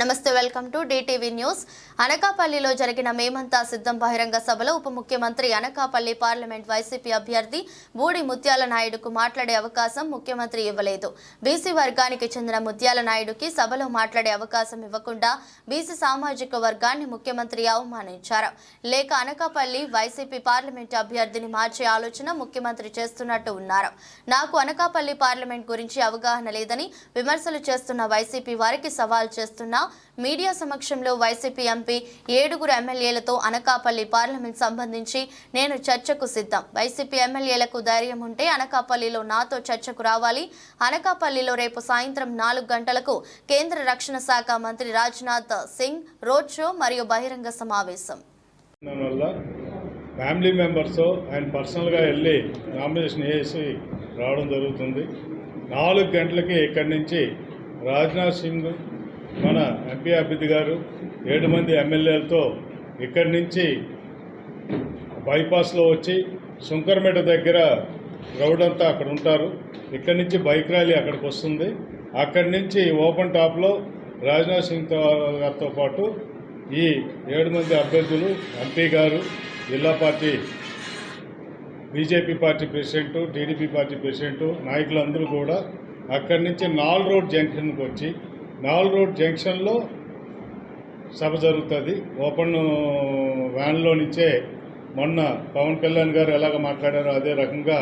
నమస్తే welcome to DTV news. అనకాపల్లిలో జరిగిన మేమంతా సిద్ధం బహిరంగ సభలో ఉప ముఖ్యమంత్రి అనకాపల్లి పార్లమెంట్ వైసీపీ అభ్యర్థి బూడి ముత్యాల నాయుడుకు మాట్లాడే అవకాశం ముఖ్యమంత్రి ఇవ్వలేదు. బీసీ వర్గానికి చెందిన ముత్యాల నాయుడుకి సభలో మాట్లాడే అవకాశం ఇవ్వకుండా బీసీ సామాజిక వర్గాన్ని ముఖ్యమంత్రి అవమానించారు. లేక అనకాపల్లి వైసీపీ పార్లమెంట్ అభ్యర్థిని మార్చే ఆలోచన ముఖ్యమంత్రి చేస్తున్నట్టు ఉన్నారు. నాకు అనకాపల్లి పార్లమెంట్ గురించి అవగాహన లేదని విమర్శలు చేస్తున్న వైసీపీ వారికి సవాల్ చేస్తున్నా మీడియా సమక్షంలో వైసీపీ ఎంపీ ఏడుగురు ఎమ్మెల్యేలతో అనకాపల్లి పార్లమెంట్ సంబంధించి నేను చర్చకు సిద్ధం. వైసీపీ ఎమ్మెల్యేలకు ధైర్యం ఉంటే అనకాపల్లిలో నాతో చర్చకు రావాలి. అనకాపల్లిలో రేపు సాయంత్రం నాలుగు గంటలకు కేంద్ర రక్షణ శాఖ మంత్రి రాజ్నాథ్ సింగ్ రోడ్ షో మరియు బహిరంగ సమావేశం. ఫ్యామిలీ మెంబర్స్ ఆయన పర్సనల్గా వెళ్ళి నామినేషన్ వేసి రావడం జరుగుతుంది. నాలుగు గంటలకి ఇక్కడి నుంచి రాజ్నాథ్ సింగ్ మన ఎంపీ అభ్యర్థి గారు ఏడు మంది ఎమ్మెల్యేలతో ఇక్కడి నుంచి బైపాస్లో వచ్చి శంకర్మేట దగ్గర గ్రౌండ్ అంతా అక్కడ ఉంటారు. ఇక్కడి నుంచి బైక్ ర్యాలీ అక్కడికి వస్తుంది. అక్కడి నుంచి ఓపెన్ టాప్లో రాజ్నాథ్ సింగ్ గారితో పాటు ఈ ఏడు మంది అభ్యర్థులు ఎంపీ గారు జిల్లా party BJP party president TDP party president నాయకులందరూ కూడా అక్కడి నుంచి నాల్ రోడ్ జంక్షన్కి వచ్చి నాల్ రోడ్ జంక్షన్లో సభ జరుగుతుంది. ఓపెన్ వ్యాన్లో నుంచే మొన్న పవన్ కళ్యాణ్ గారు ఎలాగ మాట్లాడారో అదే రకంగా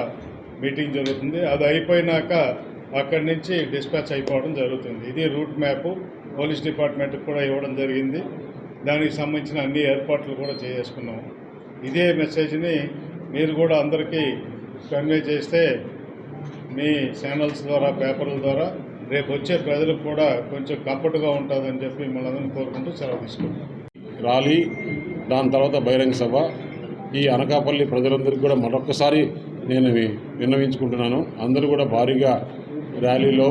మీటింగ్ జరుగుతుంది. అది అయిపోయినాక అక్కడి నుంచి డిస్పాచ్ అయిపోవడం జరుగుతుంది. ఇది రూట్ మ్యాప్ పోలీస్ డిపార్ట్మెంట్కి కూడా ఇవ్వడం జరిగింది. దానికి సంబంధించిన అన్ని ఏర్పాట్లు కూడా చేసుకున్నాం. ఇదే మెసేజ్ని మీరు కూడా అందరికీ కన్వే చేస్తే మీ ఛానల్స్ ద్వారా పేపర్ల ద్వారా రేపు వచ్చే ప్రజలకు కూడా కొంచెం కంఫర్ట్గా ఉంటుందని చెప్పి మిమ్మల్ని అందరినీ కోరుకుంటూ సెలవు తీసుకుంటాం ర్యాలీ దాని తర్వాత బహిరంగ సభ. ఈ అనకాపల్లి ప్రజలందరికీ కూడా మరొకసారి నేను విన్నవించుకుంటున్నాను. అందరూ కూడా భారీగా ర్యాలీలో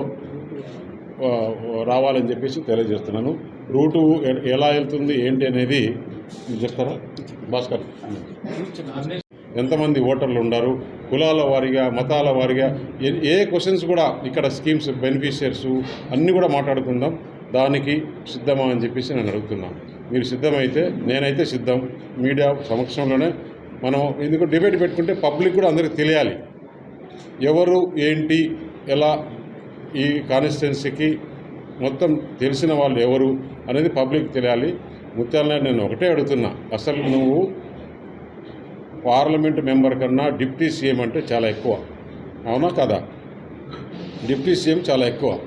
రావాలని చెప్పేసి తెలియజేస్తున్నాను. రూటు ఎలా వెళ్తుంది ఏంటి అనేది మీరు చెప్తారా? భాస్కర్. ఎంతమంది ఓటర్లు ఉన్నారు కులాల వారిగా మతాల వారిగా ఏ- ఏ క్వశ్చన్స్ కూడా ఇక్కడ స్కీమ్స్ బెనిఫిషియర్స్ అన్నీ కూడా మాట్లాడుకుందాం. దానికి సిద్ధమా అని చెప్పేసి నేను అడుగుతున్నాను. మీరు సిద్ధమైతే నేనైతే సిద్ధం. మీడియా సమక్షంలోనే మనం ఎందుకు డిబేట్ పెట్టుకుంటే పబ్లిక్ కూడా అందరికీ తెలియాలి. ఎవరు ఏంటి ఎలా ఈ కాన్స్టిట్యున్సీకి మొత్తం తెలిసిన వాళ్ళు ఎవరు అనేది పబ్లిక్ తెలియాలి. ముత్యాలనాయుడు నేను ఒకటే అడుగుతున్నా. అసలు నువ్వు పార్లమెంట్ మెంబర్ కన్నా డిప్యూటీ సీఎం అంటే చాలా ఎక్కువ. అవునా కదా? డిప్యూటీ సీఎం చాలా ఎక్కువ.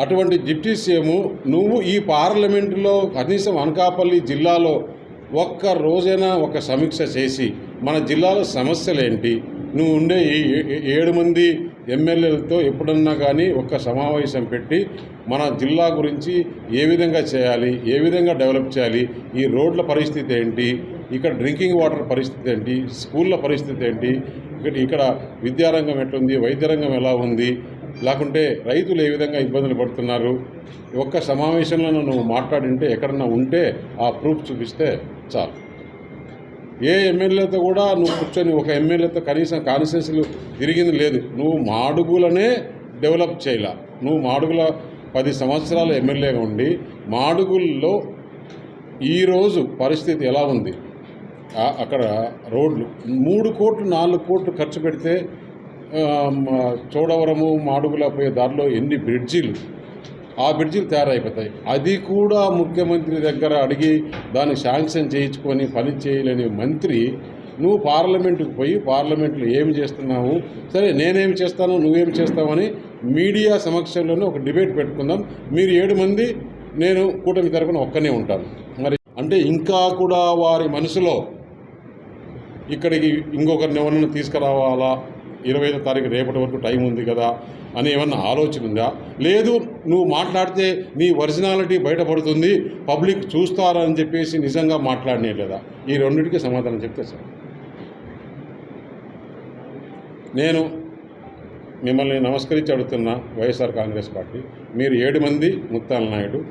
అటువంటి డిప్యూటీ సీఎం నువ్వు ఈ పార్లమెంటులో కనీసం అనకాపల్లి జిల్లాలో ఒక్క రోజైనా ఒక సమీక్ష చేసి మన జిల్లాలో సమస్యలు ఏంటి? నువ్వు ఉండే ఏ- ఏడు మంది ఎమ్మెల్యేలతో ఎప్పుడన్నా కానీ ఒక్క సమావేశం పెట్టి మన జిల్లా గురించి ఏ విధంగా చేయాలి ఏ విధంగా డెవలప్ చేయాలి ఈ రోడ్ల పరిస్థితి ఏంటి? ఇక్కడ డ్రింకింగ్ వాటర్ పరిస్థితి ఏంటి? స్కూళ్ళ పరిస్థితి ఏంటి? ఇక్కడ ఇక్కడ విద్యారంగం ఎట్లుంది? వైద్యరంగం ఎలా ఉంది? లేకుంటే రైతులు ఏ విధంగా ఇబ్బందులు పడుతున్నారు? ఒక్క సమావేశంలో నువ్వు మాట్లాడింటే ఎక్కడన్నా ఉంటే ఆ ప్రూఫ్ చూపిస్తే చాలు. ఏ ఎమ్మెల్యేతో కూడా నువ్వు కూర్చొని ఒక ఎమ్మెల్యేతో కనీసం కాన్సెన్స్లు తిరిగింది లేదు. నువ్వు మాడుగులనే డెవలప్ చేయలా. నువ్వు మాడుగుల పది సంవత్సరాల ఎమ్మెల్యేగా ఉండి మాడుగుల్లో ఈరోజు పరిస్థితి ఎలా ఉంది? అక్కడ రోడ్లు. మూడు కోట్లు నాలుగు కోట్లు ఖర్చు పెడితే చోడవరము మాడుగుల పోయే దారిలో ఎన్ని బ్రిడ్జీలు? ఆ బ్రిడ్జీలు తయారైపోతాయి. అది కూడా ముఖ్యమంత్రి దగ్గర అడిగి దాన్ని శాంక్షన్ చేయించుకొని పని చేయలేని మంత్రి నువ్వు పార్లమెంటుకు పోయి పార్లమెంట్లో ఏమి చేస్తున్నావు? సరే నేనేం చేస్తాను నువ్వేం చేస్తావని మీడియా సమక్షంలోనే ఒక డిబేట్ పెట్టుకుందాం. మీరు ఏడు మంది నేను కూటమి తరపున ఒక్కనే ఉంటాను. మరి అంటే ఇంకా కూడా వారి మనసులో ఇక్కడికి ఇంకొకరిని ఎవరన్నా తీసుకురావాలా? ఇరవై ఐదో తారీఖు రేపటి వరకు టైం ఉంది కదా? అని ఏమన్నా ఆలోచన ఉందా? లేదు నువ్వు మాట్లాడితే నీ ఒరిజినాలిటీ బయటపడుతుంది పబ్లిక్ చూస్తారని చెప్పేసి నిజంగా మాట్లాడినే లేదా? ఈ రెండింటికి సమాధానం చెప్తే సార్. నేను మిమ్మల్ని నమస్కరించి అడుగుతున్న వైఎస్ఆర్ కాంగ్రెస్ పార్టీ మీరు ఏడు మంది ముత్తాల నాయుడు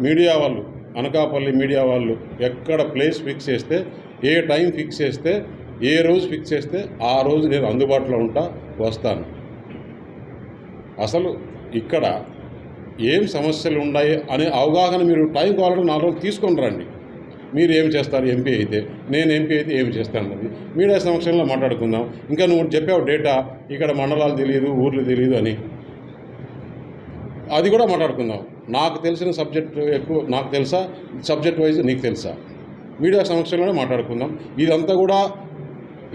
మీడియా వాళ్ళు అనకాపల్లి మీడియా వాళ్ళు ఎక్కడ ప్లేస్ ఫిక్స్ చేస్తే ఏ టైం ఫిక్స్ చేస్తే ఏ రోజు ఫిక్స్ చేస్తే ఆ రోజు నేను అందుబాటులో ఉంటా వస్తాను. అసలు ఇక్కడ ఏం సమస్యలు ఉన్నాయి అనే అవగాహన మీరు టైం కావాలంటే నాలుగు రోజులు తీసుకొని రండి. మీరు ఏం చేస్తారు? ఎంపీ అయితే నేను ఎంపీ అయితే ఏం చేస్తాను అన్నది. మీడియా సమక్షంలో మాట్లాడుకుందాం. ఇంకా నువ్వు చెప్పావు డేటా ఇక్కడ మండలాలు తెలియదు ఊర్లు తెలియదు అని. అది కూడా మాట్లాడుకుందాం. నాకు తెలిసిన సబ్జెక్ట్ ఎక్కువ నాకు తెలుసా? సబ్జెక్ట్ వైజ్ నీకు తెలుసా? మీడియా సమక్షంలోనే మాట్లాడుకుందాం. ఇదంతా కూడా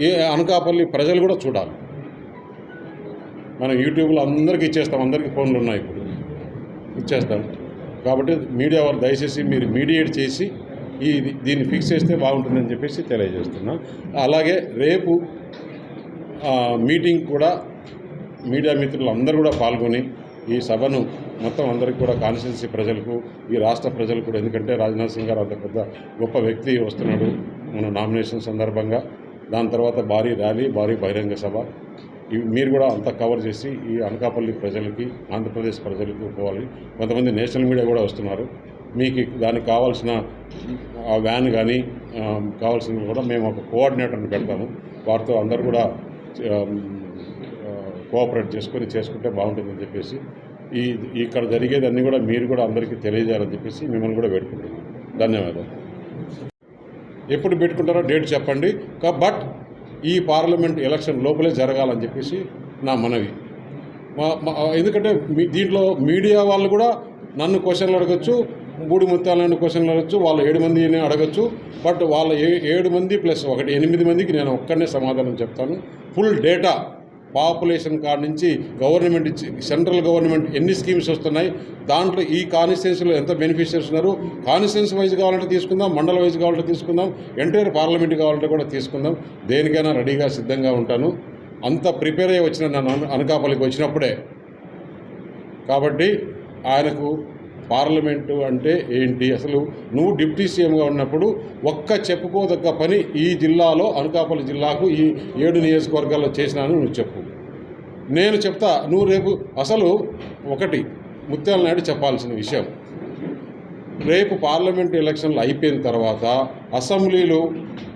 ఏ అనకాపల్లి ప్రజలు కూడా చూడాలి. మనం యూట్యూబ్లో అందరికీ ఇచ్చేస్తాం. అందరికీ ఫోన్లు ఉన్నాయి ఇప్పుడు. ఇచ్చేస్తాం. కాబట్టి మీడియా వారు దయచేసి మీరు మీడియేట్ చేసి ఈ దీన్ని ఫిక్స్ చేస్తే బాగుంటుందని చెప్పేసి తెలియజేస్తున్నా. అలాగే రేపు మీటింగ్ కూడా మీడియా మిత్రులు అందరూ కూడా పాల్గొని ఈ సభను మొత్తం అందరికీ కూడా కాన్స్టిట్యున్సీ ప్రజలకు ఈ రాష్ట్ర ప్రజలకు కూడా. ఎందుకంటే రాజ్నాథ్ సింగ్ గారు అంత పెద్ద గొప్ప వ్యక్తి వస్తున్నాడు మన నామినేషన్ సందర్భంగా. దాని తర్వాత భారీ ర్యాలీ భారీ బహిరంగ సభ. ఇవి మీరు కూడా అంతా కవర్ చేసి ఈ అనకాపల్లి ప్రజలకి ఆంధ్రప్రదేశ్ ప్రజలకు పోవాలి. కొంతమంది నేషనల్ మీడియా కూడా వస్తున్నారు. మీకు దానికి కావాల్సిన వ్యాన్ కానీ కావాల్సినవి కూడా మేము ఒక కోఆర్డినేటర్ని పెడతాము. వారితో అందరు కూడా కోఆపరేట్ చేసుకొని చేసుకుంటే బాగుంటుందని చెప్పేసి ఈ ఇక్కడ జరిగేదన్నీ కూడా మీరు కూడా అందరికీ తెలియజేయాలని చెప్పేసి మిమ్మల్ని కూడా పెట్టుకుంటున్నాం ధన్యవాదాలు. ఎప్పుడు పెట్టుకుంటారో డేట్ చెప్పండి. బట్ ఈ పార్లమెంట్ ఎలక్షన్ లోపలే జరగాలని చెప్పేసి నా మనవి. మా- ఎందుకంటే మీ దీంట్లో మీడియా వాళ్ళు కూడా నన్ను క్వశ్చన్లు అడగచ్చు మూడు ముత్యాలను క్వశ్చన్లు అడగచ్చు వాళ్ళు ఏడు మందిని అడగచ్చు బట్ వాళ్ళ ఏ ఏడు మంది ప్లస్ ఒకటి ఎనిమిది మందికి నేను ఒక్కడనే సమాధానం చెప్తాను. Full data. పాపులేషన్ కాడ నుంచి గవర్నమెంట్ ఇచ్చి సెంట్రల్ గవర్నమెంట్ ఎన్ని స్కీమ్స్ వస్తున్నాయి దాంట్లో ఈ కాన్స్టిట్యున్సీలో ఎంత బెనిఫిషియర్స్ ఉన్నారు కాన్స్టిట్యున్సీ వైజ్ కావాలంటే తీసుకుందాం మండల వైజ్ కావాలంటే తీసుకుందాం ఎంటైర్ పార్లమెంట్ కావాలంటే కూడా తీసుకుందాం దేనికైనా రెడీగా సిద్ధంగా ఉంటాను. అంత ప్రిపేర్ అయ్యి వచ్చిన నన్ను అన- అనకాపల్లికి వచ్చినప్పుడే. కాబట్టి ఆయనకు పార్లమెంటు అంటే ఏంటి? అసలు నువ్వు డిప్యూటీ సీఎంగా ఉన్నప్పుడు ఒక్క చెప్పుకోదగ్గ పని ఈ జిల్లాలో అనకాపల్లి జిల్లాకు ఈ ఏడు నియోజకవర్గాల్లో చేసినాను నువ్వు చెప్పు. నేను చెప్తా నువ్వు రేపు అసలు ఒకటి ముత్యాల నాయుడు చెప్పాల్సిన విషయం. రేపు పార్లమెంట్ ఎలక్షన్లు అయిపోయిన తర్వాత అసెంబ్లీలో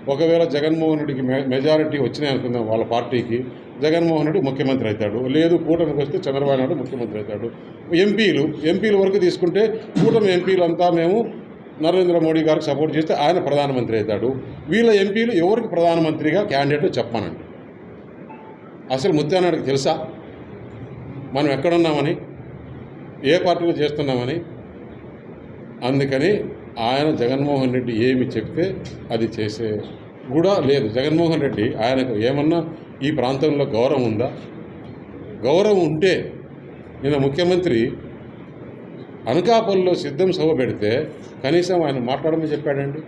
ఒకవేళ జగన్మోహన్ రెడ్డికి మె మెజారిటీ వచ్చినాయి అనుకుందాం వాళ్ళ పార్టీకి జగన్మోహన్ రెడ్డి ముఖ్యమంత్రి అవుతాడు. లేదు కూటమికి వస్తే చంద్రబాబు నాయుడు ముఖ్యమంత్రి అవుతాడు. ఎంపీలు ఎంపీల వరకు తీసుకుంటే కూటమి ఎంపీలు అంతా మేము నరేంద్ర మోడీ గారికి సపోర్ట్ చేస్తే ఆయన ప్రధానమంత్రి అవుతాడు. వీళ్ళ ఎంపీలు ఎవరికి ప్రధానమంత్రిగా క్యాండిడేట్ చెప్పానండి. అసలు ముత్యానాడికి తెలుసా? మనం ఎక్కడున్నామని? ఏ పార్టీలో చేస్తున్నామని? అందుకని ఆయన జగన్మోహన్ రెడ్డి ఏమి చెప్తే అది చేసే కూడా లేదు. జగన్మోహన్ రెడ్డి ఆయనకు ఏమన్నా ఈ ప్రాంతంలో గౌరవం ఉందా? గౌరవం ఉంటే నిన్న ముఖ్యమంత్రి అనకాపల్లిలో సిద్ధం సభ పెడితే కనీసం ఆయన మాట్లాడమని చెప్పాడండి.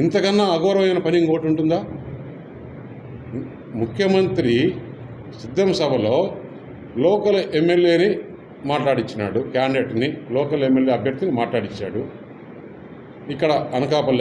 ఇంతకన్నా అగౌరవమైన పని ఇంకోటి ఉంటుందా? ముఖ్యమంత్రి సిద్ధం సభలో లోకల్ ఎమ్మెల్యేని మాట్లాడించినాడు క్యాండిడేట్ని లోకల్ ఎమ్మెల్యే అభ్యర్థిని మాట్లాడించాడు ఇక్కడ అనకాపల్లి